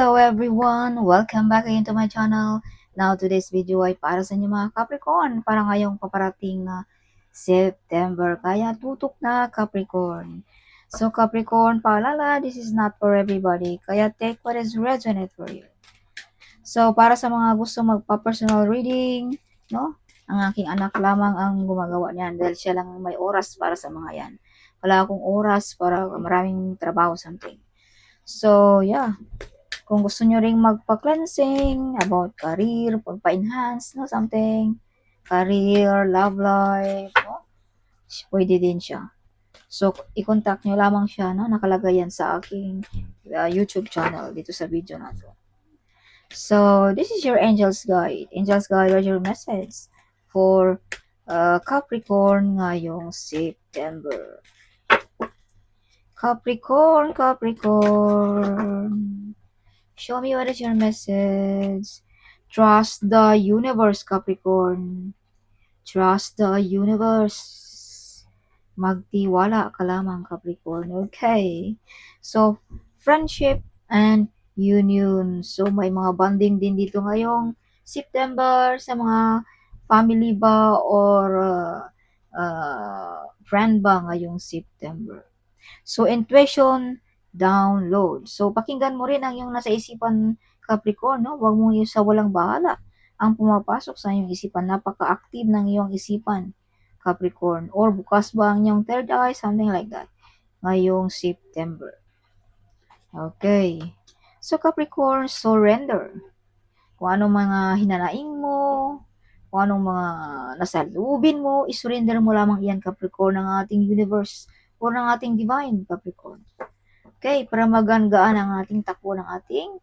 Hello everyone! Welcome back again to my channel. Now today's video ay para sa inyo mga Capricorn. Para ngayong paparating na September. Kaya tutok na Capricorn. So Capricorn, paalala, this is not for everybody. Kaya take what is resonate for you. So para sa mga gusto magpa-personal reading, no? Ang aking anak lamang ang gumagawa niyan dahil siya lang may oras para sa mga yan. Wala akong oras para maraming trabaho something. So, yeah. Kung gusto nyo ring magpa-cleansing about career, pagpa-enhance, no, something, career, love life, no, pwede din siya. So, i-contact nyo lamang siya, no, nakalagay yan sa aking uh, YouTube channel dito sa video na to. So, this is your Angel's Guide. Angel's Guide, what's your message for uh, Capricorn ngayong September? Capricorn, Capricorn. Show me what is your message. Trust the universe, Capricorn. Trust the universe. Magtiwala ka lamang, Capricorn. Okay. So, friendship and union. So, may mga bonding din dito ngayong September sa mga family ba or uh, uh, friend ba ngayong September. So, intuition, download. So, pakinggan mo rin ang yung nasa isipan Capricorn, no? Huwag mo yung sa walang bahala ang pumapasok sa iyong isipan. Napaka-active ng iyong isipan, Capricorn. Or bukas ba ang iyong third eye, something like that. Ngayong September. Okay. So, Capricorn, surrender. Kung anong mga hinanaing mo, kung anong mga nasalubin mo, isurrender mo lamang iyan, Capricorn, ng ating universe o ng ating divine, Capricorn. Okay, para magangaan ang ating takbo ng ating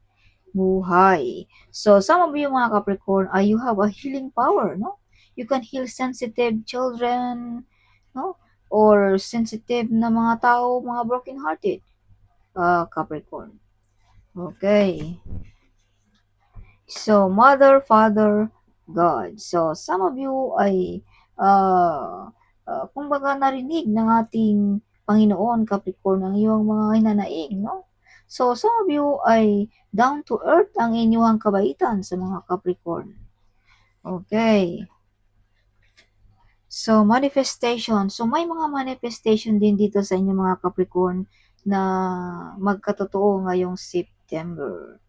buhay. So, some of you mga Capricorn, uh, you have a healing power, no? You can heal sensitive children, no? Or sensitive na mga tao, mga broken-hearted, uh, Capricorn. Okay. So, Mother, Father, God. So, some of you ay, uh, uh, kumbaga narinig ng ating Panginoon, Capricorn, ang iyong mga hinanaig, no? So, some of you ay down to earth ang inyong kabaitan sa mga Capricorn. Okay. So, manifestation. So, may mga manifestation din dito sa inyong mga Capricorn na magkatotoo ngayong September.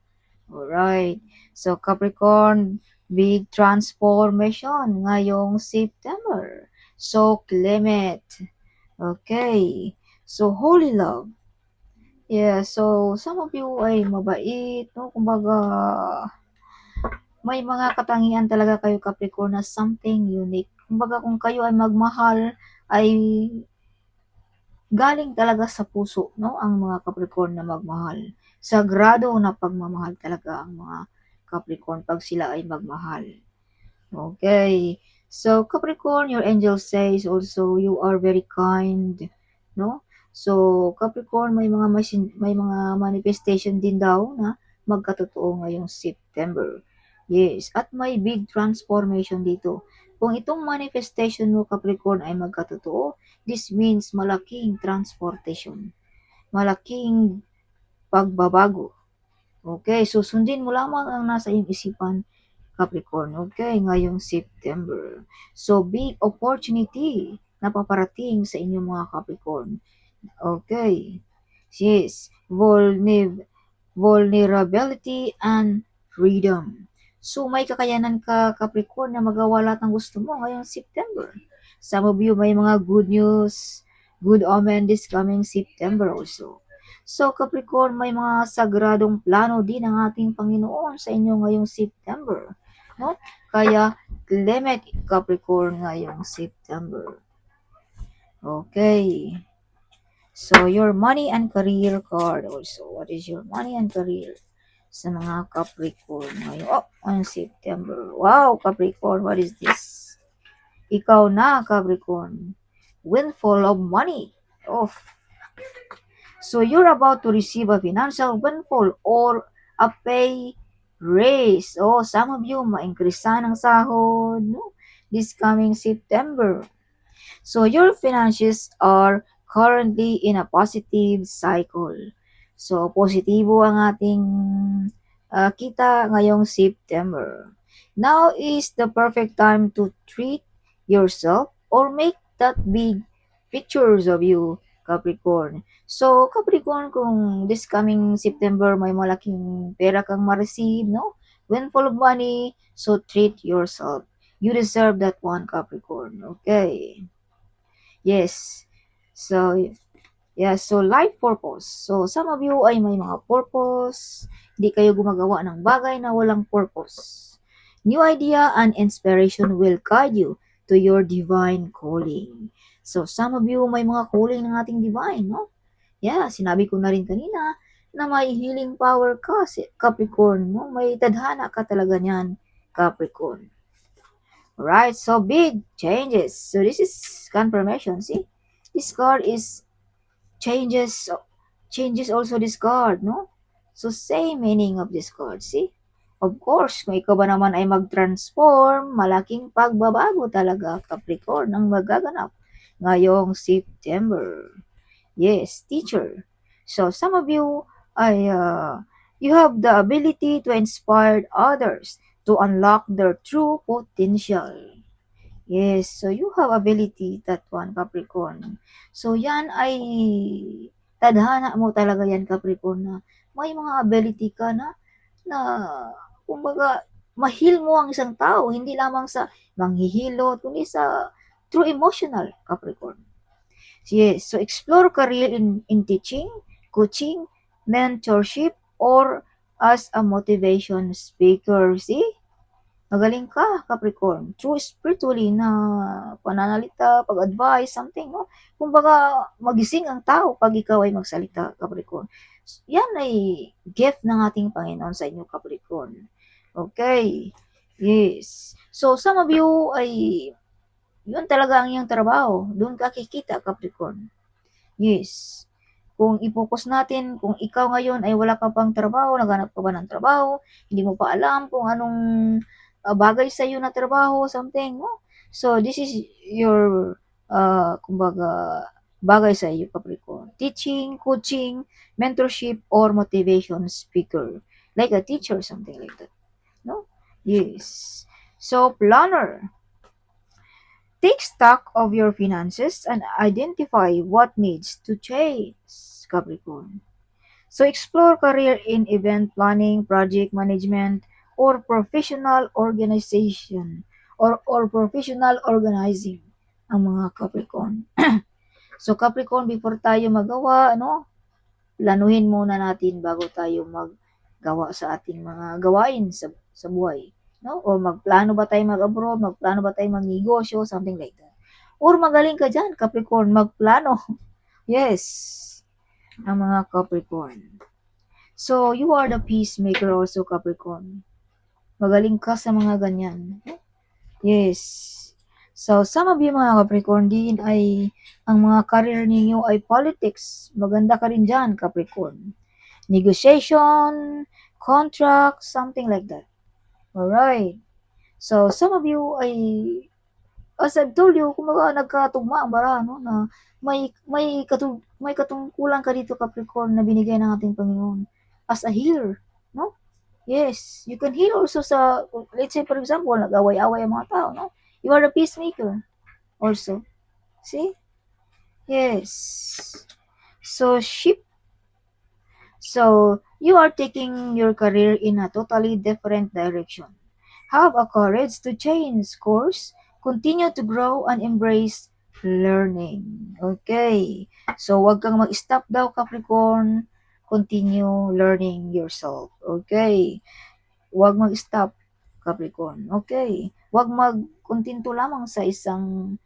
Alright. So, Capricorn, big transformation ngayong September. So, Clement. Okay. So, holy love. Yeah, so some of you ay mabait, no? Kumbaga, may mga katangian talaga kayo Capricorn na something unique. Kumbaga, kung kayo ay magmahal, ay galing talaga sa puso, no? Ang mga Capricorn na magmahal. Sagrado na pagmamahal talaga ang mga Capricorn pag sila ay magmahal. Okay. So, Capricorn, your angel says also, you are very kind, no? So, Capricorn, may mga may mga manifestation din daw na magkatotoo ngayong September. Yes, at may big transformation dito. Kung itong manifestation mo, Capricorn, ay magkatotoo, this means malaking transportation. Malaking pagbabago. Okay, so sundin mo lamang ang nasa iyong isipan Capricorn. Okay, ngayong September. So, big opportunity na paparating sa inyong mga Capricorn. Okay. Yes. Vulner vulnerability and freedom. So, may kakayanan ka, Capricorn, na magawa lahat ng gusto mo ngayong September. Some of you may mga good news, good omen this coming September also. So, Capricorn, may mga sagradong plano din ng ating Panginoon sa inyo ngayong September no? Kaya Clement Capricorn ngayong September. Okay. So, your money and career card also. What is your money and career sa mga Capricorn ngayon? Oh, on September. Wow, Capricorn, what is this? Ikaw na, Capricorn. Windfall of money. Oh. So, you're about to receive a financial windfall or a pay raise. Oh, some of you, ma-increase ng sahod no? this coming September. So, your finances are currently in a positive cycle. So, positibo ang ating ah, kita ngayong September. Now is the perfect time to treat yourself or make that big pictures of you, Capricorn. So, Capricorn, kung this coming September may malaking pera kang ma-receive, no? When of money, so treat yourself. You deserve that one, Capricorn. Okay. Yes. So, yeah, so life purpose. So, some of you ay may mga purpose. Hindi kayo gumagawa ng bagay na walang purpose. New idea and inspiration will guide you to your divine calling. So, some of you may mga calling ng ating divine, no? Yeah, sinabi ko na rin kanina na may healing power ka, si Capricorn, no? May tadhana ka talaga niyan, Capricorn. Right, so big changes. So this is confirmation. See, this card is changes. Changes also this card, no? So same meaning of this card. See, of course, kung ikaw ba naman ay mag-transform, malaking pagbabago talaga, Capricorn, ang magaganap ngayong September. Yes, teacher. So some of you ay uh, you have the ability to inspire others to unlock their true potential. Yes, so you have ability, that one, Capricorn. So yan ay tadhana mo talaga yan, Capricorn, na may mga ability ka na, na kumbaga, mahil mo ang isang tao, hindi lamang sa manghihilot, kundi sa true emotional, Capricorn. Yes, so explore career in, in teaching, coaching, mentorship, or as a motivation speaker. See? Magaling ka, Capricorn. True spiritually na pananalita, pag-advise, something, no? Kumbaga, magising ang tao pag ikaw ay magsalita, Capricorn. Yan ay gift ng ating Panginoon sa inyo, Capricorn. Okay. Yes. So, some of you ay yun talaga ang iyong trabaho. Doon ka kikita, Capricorn. Yes. Kung i-focus natin, kung ikaw ngayon ay wala ka pang trabaho, naghanap ka ba ng trabaho, hindi mo pa alam kung anong uh, bagay sa iyo na trabaho, something, no? So, this is your, uh, kumbaga, bagay sa iyo, Capricorn. Teaching, coaching, mentorship, or motivation speaker. Like a teacher, something like that. No? Yes. So, planner. Take stock of your finances and identify what needs to change, Capricorn. So explore career in event planning, project management, or professional organization or, or professional organizing ang mga Capricorn. so Capricorn, before tayo magawa, ano, planuhin muna natin bago tayo maggawa sa ating mga gawain sa, sa buhay no? Or magplano ba tayo mag-abroad, magplano ba tayo mag-negosyo, something like that. Or magaling ka dyan, Capricorn, magplano. Yes, ang mga Capricorn. So, you are the peacemaker also, Capricorn. Magaling ka sa mga ganyan. Yes. So, some of you mga Capricorn, din ay, ang mga career ninyo ay politics. Maganda ka rin dyan, Capricorn. Negotiation, contract, something like that. Alright. So, some of you ay, as I've told you, kumaga nagkatugma ang bara, no, na may, may, katug, may katungkulan ka dito, Capricorn, na binigay ng ating Panginoon as a healer, no? Yes, you can heal also sa, let's say, for example, nag-away-away ang mga tao, no? You are a peacemaker also. See? Yes. So, ship. So, you are taking your career in a totally different direction. Have a courage to change course, continue to grow and embrace learning. Okay. So, wag kang mag-stop daw, Capricorn. Continue learning yourself. Okay. Wag mag-stop, Capricorn. Okay. Wag mag-kontento lamang sa isang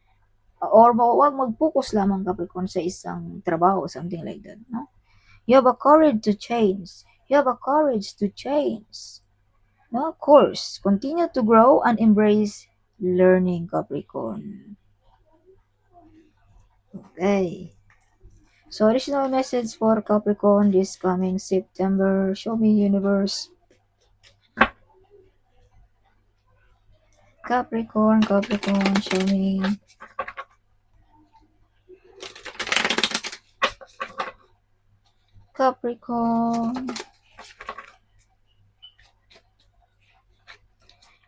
or wag mag-focus lamang, Capricorn, sa isang trabaho, something like that, no? You have a courage to change. You have a courage to change. No, course. Continue to grow and embrace learning, Capricorn. Okay. So, additional message for Capricorn this coming September. Show me universe. Capricorn, Capricorn, show me. Capricorn.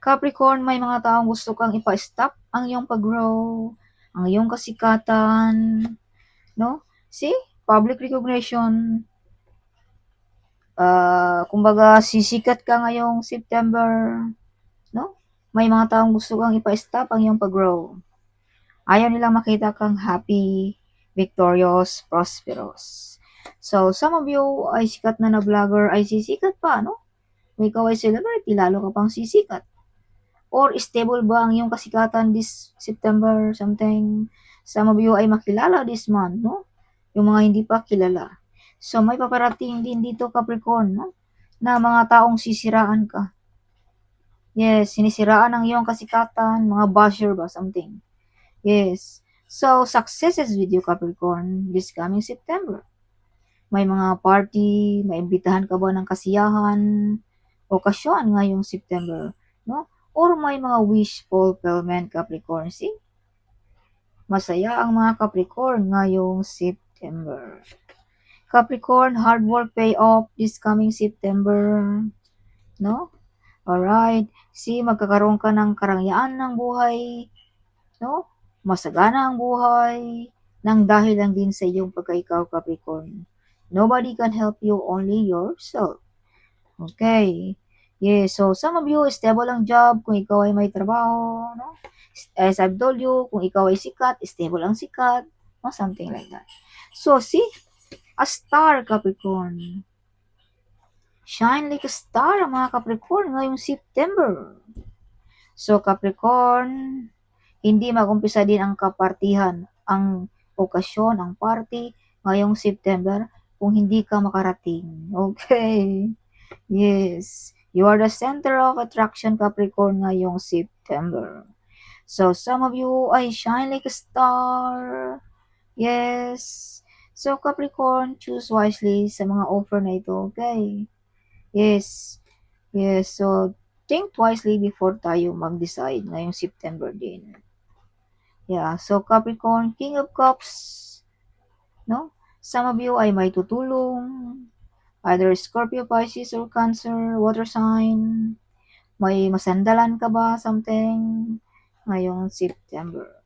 Capricorn, may mga taong gusto kang ipa-stop ang iyong pag-grow, ang iyong kasikatan, no? See? Public recognition. Uh, kumbaga, sisikat ka ngayong September, no? May mga taong gusto kang ipa-stop ang iyong pag-grow. Ayaw nila makita kang happy, victorious, prosperous. So, some of you ay sikat na na vlogger ay sisikat pa, no? Kung ikaw ay celebrity, lalo ka pang sisikat. Or stable ba ang iyong kasikatan this September, something? Some of you ay makilala this month, no? Yung mga hindi pa kilala. So, may paparating din dito Capricorn, no? Na mga taong sisiraan ka. Yes, sinisiraan ang iyong kasikatan, mga basher ba, something. Yes. So, successes with you, Capricorn, this coming September. May mga party, maimbitahan ka ba ng kasiyahan, okasyon ngayong September, no? Or may mga wish fulfillment, Capricorn. See? Masaya ang mga Capricorn ngayong September. Capricorn, hard work pay off this coming September. No? Alright. See, magkakaroon ka ng karangyaan ng buhay. No? Masagana ang buhay. Nang dahil lang din sa iyong pagkaikaw, Capricorn. Nobody can help you, only yourself. Okay. Yes, so some of you, stable ang job kung ikaw ay may trabaho, no? As I've told you, kung ikaw ay sikat, stable ang sikat, no? something like that. So, see, a star, Capricorn. Shine like a star, mga Capricorn, ngayong September. So, Capricorn, hindi magumpisa din ang kapartihan, ang okasyon, ang party, ngayong September, kung hindi ka makarating. Okay. Yes. You are the center of attraction, Capricorn, ngayong September. So, some of you ay shine like a star. Yes. So, Capricorn, choose wisely sa mga offer na ito, okay? Yes. Yes. So, think wisely before tayo mag-decide ngayong September din. Yeah. So, Capricorn, King of Cups, no? Some of you ay may tutulong, either Scorpio, Pisces, or Cancer, water sign. May masandalan ka ba, something, ngayong September.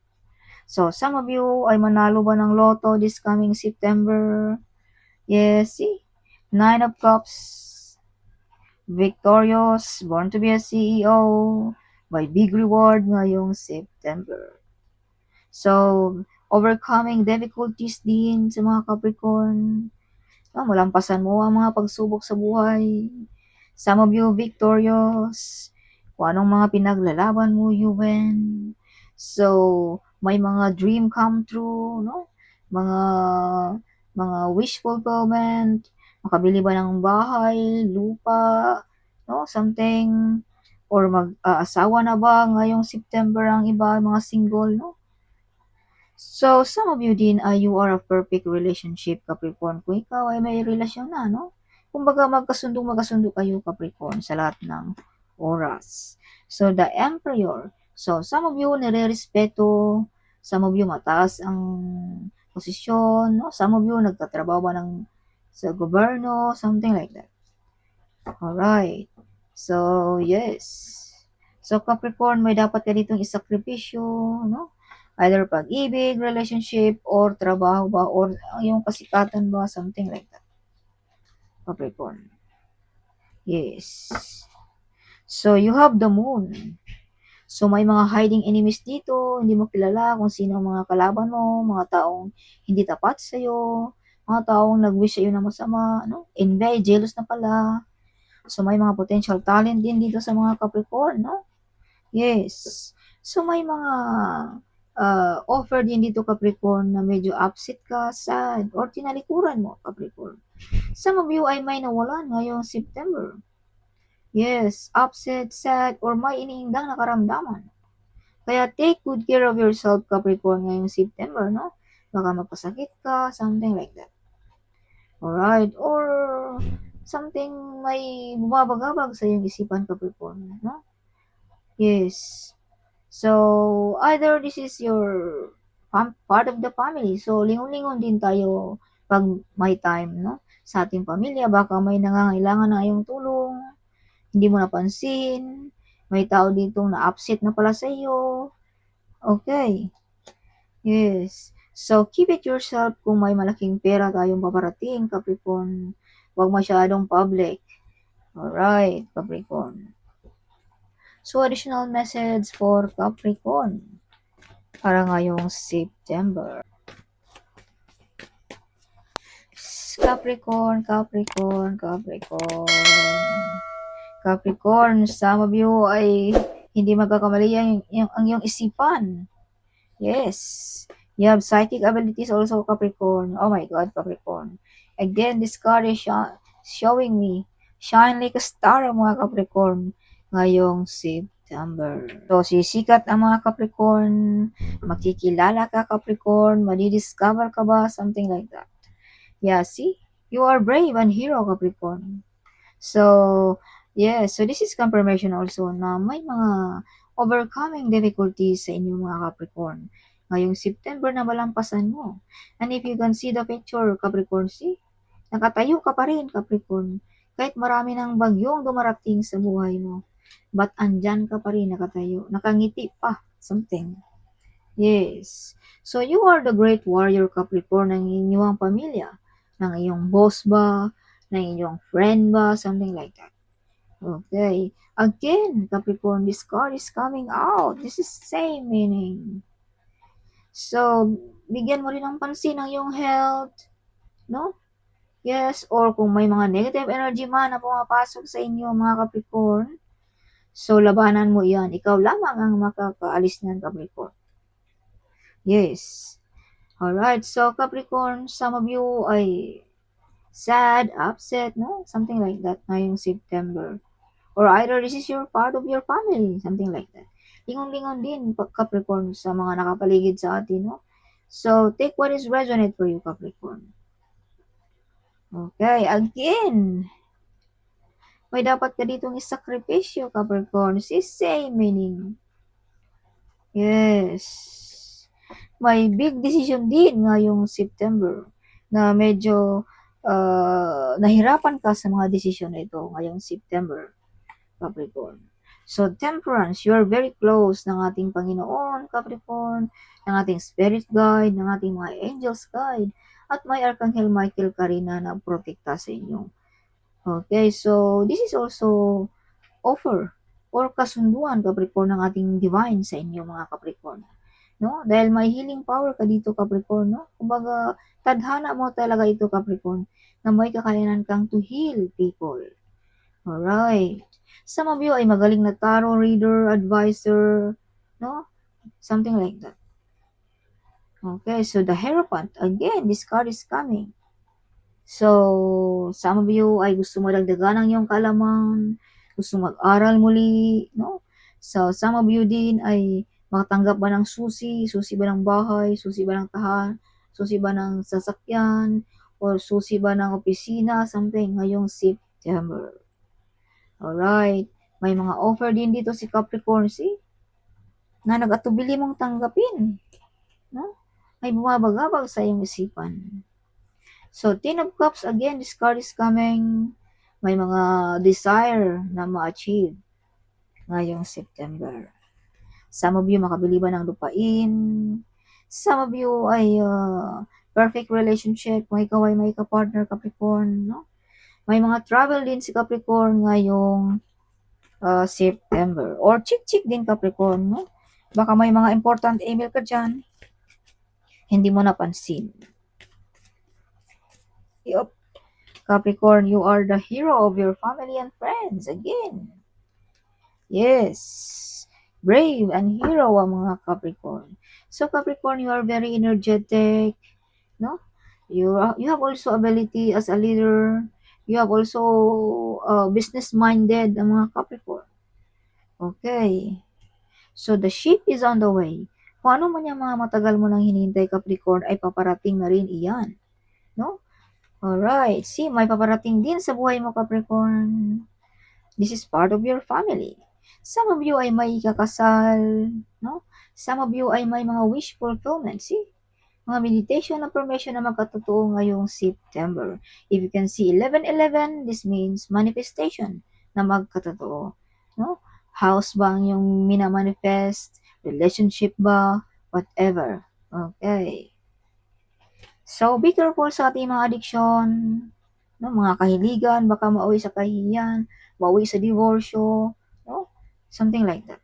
So, some of you ay manalo ba ng loto this coming September? Yes, see? Nine of Cups. Victorious, born to be a CEO, by big reward ngayong September. So, overcoming difficulties din sa mga Capricorn. No, malampasan mo ang mga pagsubok sa buhay. Some of you victorious. Kung anong mga pinaglalaban mo, you win. So, may mga dream come true, no? Mga mga wish fulfillment, makabili ba ng bahay, lupa, no? Something or mag-aasawa uh, na ba ngayong September ang iba, mga single, no? So, some of you din, uh, you are a perfect relationship, Capricorn. Kung ikaw ay may relasyon na, no? Kumbaga, magkasundo magkasundo kayo, Capricorn, sa lahat ng oras. So, the Emperor, So, some of you nire-respeto, some of you mataas ang posisyon, no? some of you nagtatrabaho ba ng sa gobyerno, something like that. Alright. So, yes. So, Capricorn, may dapat ka ditong isakripisyo, no? Either pag-ibig, relationship, or trabaho ba, or yung kasikatan ba, something like that. Capricorn. Yes. So, you have the moon. So, may mga hiding enemies dito, hindi mo kilala kung sino ang mga kalaban mo, mga taong hindi tapat sa'yo, mga taong nag-wish sa'yo na masama, no? envy, jealous na pala. So, may mga potential talent din dito sa mga Capricorn, no? Yes. So, may mga uh, offer din dito Capricorn na medyo upset ka, sad, or tinalikuran mo Capricorn. Some of you ay may nawalan ngayong September. Yes, upset, sad, or may iniindang nakaramdaman. Kaya take good care of yourself, Capricorn, ngayong September, no? Baka magpasakit ka, something like that. Alright, or something may bumabagabag sa iyong isipan, Capricorn, no? Yes. So, either this is your part of the family. So, lingon-lingon din tayo pag may time, no? Sa ating pamilya, baka may nangangailangan na iyong tulong, hindi mo napansin, may tao ditong na-upset na pala sa iyo. Okay. Yes. So, keep it yourself kung may malaking pera tayong paparating, Capricorn. Huwag masyadong public. Alright, Capricorn. So, additional message for Capricorn para ngayong September. Capricorn, Capricorn, Capricorn. Capricorn, some of you ay hindi magkakamali ang, ang, ang iyong isipan. Yes. You have psychic abilities also, Capricorn. Oh my God, Capricorn. Again, this card is sho- showing me shine like a star mga Capricorn ngayong September. So, sisikat ang mga Capricorn, makikilala ka Capricorn, madidiscover ka ba, something like that. Yeah, see? You are brave and hero, Capricorn. So, yeah, so this is confirmation also na may mga overcoming difficulties sa inyong mga Capricorn. Ngayong September na malampasan mo. And if you can see the picture, Capricorn, see? Nakatayo ka pa rin, Capricorn. Kahit marami ng bagyong dumarating sa buhay mo. But andyan ka pa rin nakatayo. Nakangiti pa. Something. Yes. So you are the great warrior, Capricorn, ng inyong pamilya. Ng iyong boss ba? Ng iyong friend ba? Something like that. Okay. Again, Capricorn, this card is coming out. This is same meaning. So, bigyan mo rin ng pansin ang iyong health. No? Yes, or kung may mga negative energy man na pumapasok sa inyo, mga Capricorn, so labanan mo yan. Ikaw lamang ang makakaalis ng Capricorn. Yes. Alright, so Capricorn, some of you ay sad, upset, no? Something like that ngayong September. Or either this is your part of your family, something like that. Lingon-lingon din, Capricorn, sa mga nakapaligid sa atin, no? So, take what is resonate for you, Capricorn. Okay, again. May dapat ka ditong isakripisyo, Capricorn. Si same meaning. Yes. May big decision din ngayong September na medyo uh, nahirapan ka sa mga desisyon na ito ngayong September, Capricorn. So, temperance, you are very close ng ating Panginoon, Capricorn, ng ating spirit guide, ng ating mga angels guide, at may Archangel Michael ka rin na nagprotekta sa inyo. Okay, so this is also offer or kasunduan, Capricorn, ng ating divine sa inyo, mga Capricorn. No? Dahil may healing power ka dito, Capricorn, no? Kumbaga, tadhana mo talaga ito, Capricorn, na may kakayanan kang to heal people. Alright. Some of you ay magaling na tarot reader, advisor, no? Something like that. Okay, so the Hierophant, again, this card is coming. So, some of you ay gusto mo dagdagan ang iyong kalaman, gusto mag-aral muli, no? So, some of you din ay makatanggap ba ng susi, susi ba ng bahay, susi ba ng tahan, susi ba ng sasakyan, or susi ba ng opisina, something, ngayong September. Alright. May mga offer din dito si Capricorn, see? Na nag-atubili mong tanggapin. No? May bumabagabag sa iyong isipan. So, Ten of Cups, again, this card is coming. May mga desire na ma-achieve ngayong September. Some of you makabili ba ng lupain? Some of you ay uh, perfect relationship. Kung ikaw ay may ka-partner Capricorn, no? May mga travel din si Capricorn ngayong uh, September. Or chick-chick din Capricorn, no? Baka may mga important email ka dyan. Hindi mo napansin. Yup. Capricorn, you are the hero of your family and friends. Again. Yes brave and hero ang mga Capricorn. So Capricorn, you are very energetic, no? You you have also ability as a leader. You have also uh, business minded ang mga Capricorn. Okay. So the ship is on the way. Kung ano man yung mga matagal mo nang hinihintay Capricorn ay paparating na rin iyan. No? Alright. See, may paparating din sa buhay mo Capricorn. This is part of your family. Some of you ay may kakasal, no? Some of you ay may mga wish fulfillment. See? Mga meditation na permission na magkatotoo ngayong September. If you can see 1111, this means manifestation na magkatotoo. No? House ba ang iyong minamanifest? Relationship ba? Whatever. Okay. So, be careful sa ating mga addiction, no? mga kahiligan, baka mauwi sa kahihiyan, mauwi sa divorsyo, no? something like that.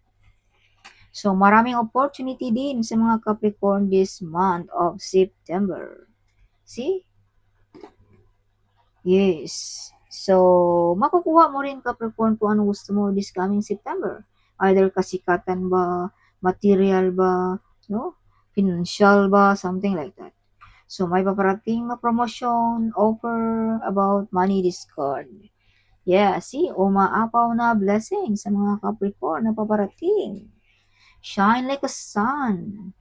So, maraming opportunity din sa mga Capricorn this month of September. See? Yes. So, makukuha mo rin Capricorn kung anong gusto mo this coming September. Either kasikatan ba, material ba, no? Financial ba, something like that. So, may paparating na promotion, offer about money discard. Yeah, see, umaapaw na blessing sa mga Capricorn na paparating. Shine like a sun.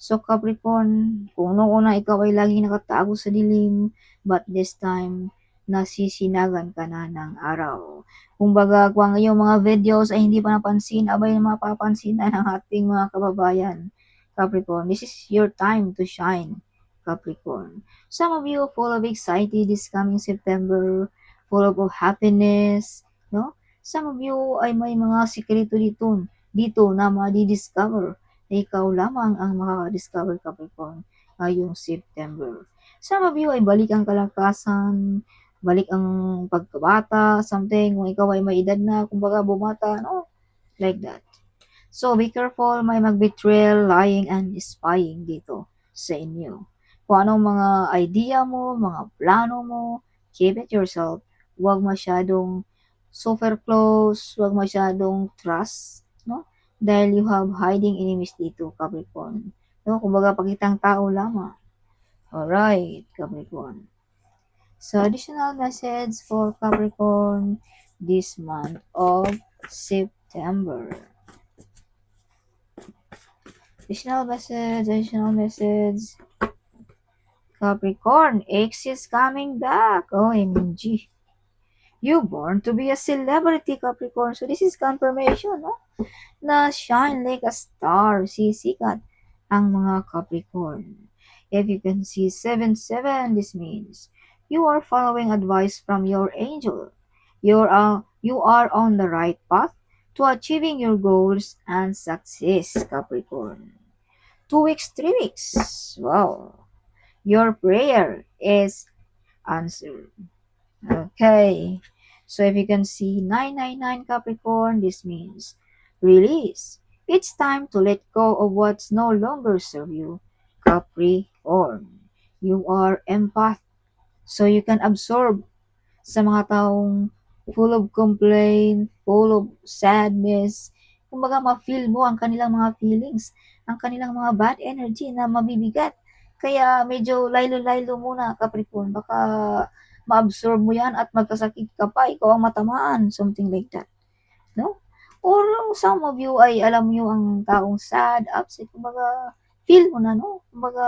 So, Capricorn, kung noong una ikaw ay laging nakatago sa dilim, but this time, nasisinagan ka na ng araw. Kumbaga, kung ang mga videos ay hindi pa napansin, abay mapapansin na ng ating mga kababayan. Capricorn, this is your time to shine. Capricorn. Some of you full of excited this coming September, full of happiness, no? Some of you ay may mga sikreto dito, dito na madi-discover na ikaw lamang ang makaka-discover Capricorn ngayong September. Some of you ay balik ang kalakasan, balik ang pagkabata, something, kung ikaw ay may edad na, kumbaga bumata, no? Like that. So, be careful, may mag-betrayal, lying, and spying dito sa inyo kung anong mga idea mo, mga plano mo, keep it yourself. Huwag masyadong super close, huwag masyadong trust, no? Dahil you have hiding enemies dito, Capricorn. No? Kumbaga, pakitang tao lamang. Alright, Capricorn. So, additional message for Capricorn this month of September. Additional message, additional message. Capricorn, X is coming back. OMG. You born to be a celebrity, Capricorn. So this is confirmation, no? Na shine like a star. Sisikat ang mga Capricorn. If you can see 7-7, this means you are following advice from your angel. You are, you are on the right path to achieving your goals and success, Capricorn. Two weeks, three weeks. Wow. Your prayer is answered. Okay. So if you can see 999 Capricorn, this means release. It's time to let go of what's no longer serve you, Capricorn. You are empath. So you can absorb sa mga taong full of complaint, full of sadness. Kumbaga, ma-feel mo ang kanilang mga feelings, ang kanilang mga bad energy na mabibigat. Kaya medyo laylo-laylo muna, Capricorn. Baka ma-absorb mo yan at magkasakit ka pa, ikaw ang matamaan, something like that. No? Or some of you ay alam nyo ang taong sad, upset, kumbaga, feel mo na, no? Kumbaga,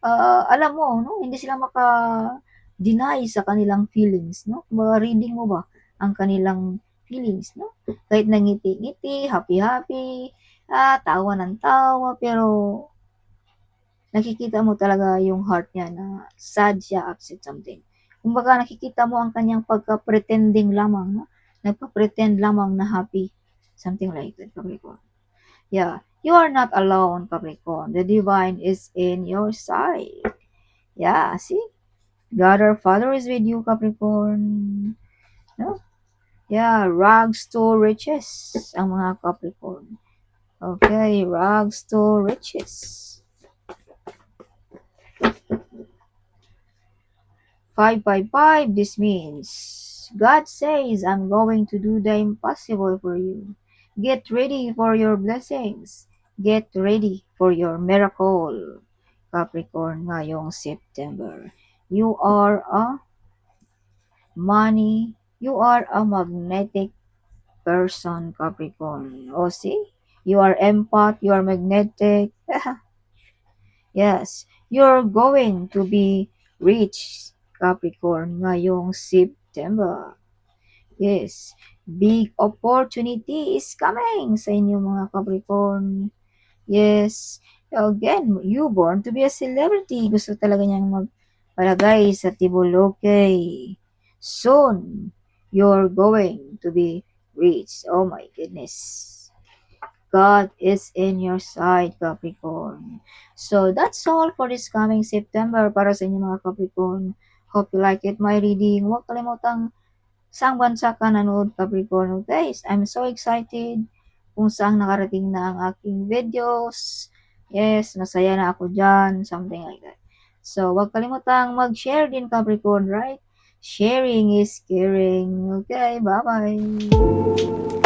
uh, alam mo, no? Hindi sila maka-deny sa kanilang feelings, no? Kumbaga, reading mo ba ang kanilang feelings, no? Kahit nangiti-ngiti, happy-happy, ah, tawa ng tawa, pero nakikita mo talaga yung heart niya na sad siya, upset something. Kumbaga nakikita mo ang kanyang pagka-pretending lamang, no? Nagpa-pretend lamang na happy. Something like that, Capricorn. Yeah, you are not alone, Capricorn. The divine is in your side. Yeah, see? God our Father is with you, Capricorn. No? Yeah, rags to riches ang mga Capricorn. Okay, rags to riches. 555, this means God says, I'm going to do the impossible for you. Get ready for your blessings. Get ready for your miracle. Capricorn ngayong September. You are a money. You are a magnetic person, Capricorn. O see? You are empath. You are magnetic. yes. You're going to be rich Capricorn ngayong September. Yes, big opportunity is coming sa inyo mga Capricorn. Yes, again, you born to be a celebrity. Gusto talaga niyang magpalagay sa Tiboloke. Soon, you're going to be reach. Oh my goodness. God is in your side, Capricorn. So, that's all for this coming September para sa inyo mga Capricorn. Hope you like it, my reading. Huwag kalimutang saang bansa ka nanood, Capricorn. Guys, I'm so excited kung saan nakarating na ang aking videos. Yes, masaya na ako dyan. Something like that. So, huwag kalimutang mag-share din, Capricorn, right? Sharing is caring. Okay, bye-bye.